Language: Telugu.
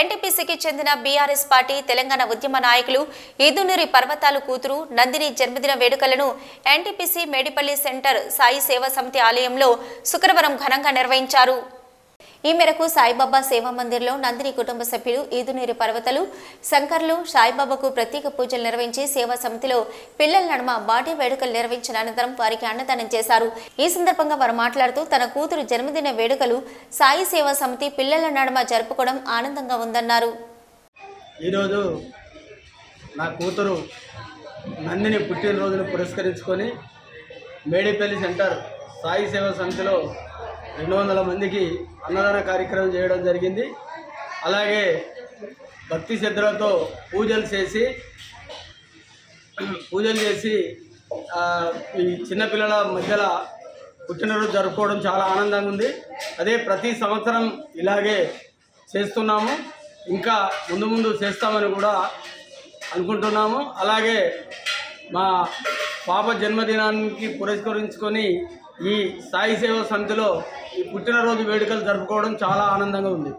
ఎన్టీపీసీకి చెందిన బీఆర్ఎస్ పార్టీ తెలంగాణ ఉద్యమ నాయకులు ఈదునూరి పర్వతాలు కూతురు నందిని జన్మదిన వేడుకలను ఎన్టీపీసీ మేడిపల్లి సెంటర్ సాయి సేవా సమితి ఆలయంలో శుక్రవారం ఘనంగా నిర్వహించారు. ఈ మేరకు సాయిబాబా సేవా మందిర్లో నందిని కుటుంబ సభ్యులు ఈదునీరు పర్వతలు శంకర్లు సాయిబాబాకు ప్రత్యేక పూజలు నిర్వహించి సేవా సమితిలో పిల్లల నడుమ బాటి వేడుకలు నిర్వహించిన అనంతరం వారికి అన్నదానం చేశారు. ఈ సందర్భంగా వారు మాట్లాడుతూ తన కూతురు జన్మదిన వేడుకలు సాయి సేవా సమితి పిల్లల నడుమ జరుపుకోవడం ఆనందంగా ఉందన్నారు. ఈరోజు నా కూతురు నందిని పుట్టినరోజును పురస్కరించుకొని మేడిపల్లి సెంటర్ సాయి సేవా సమితిలో రెండు వందల మందికి అన్నదాన కార్యక్రమం చేయడం జరిగింది. అలాగే భక్తి శ్రద్ధలతో పూజలు చేసి పూజలు చేసి ఈ చిన్నపిల్లల మధ్యలో పుట్టినరోజు జరుపుకోవడం చాలా ఆనందంగా ఉంది. అదే ప్రతి సంవత్సరం ఇలాగే చేస్తున్నాము. ఇంకా ముందు ముందు చేస్తామని కూడా అనుకుంటున్నాము. అలాగే మా పాప జన్మదినానికి పురస్కరించుకొని ఈ సాయి సేవ సమితిలో ఈ పుట్టినరోజు వేడుకలు జరుపుకోవడం చాలా ఆనందంగా ఉంది.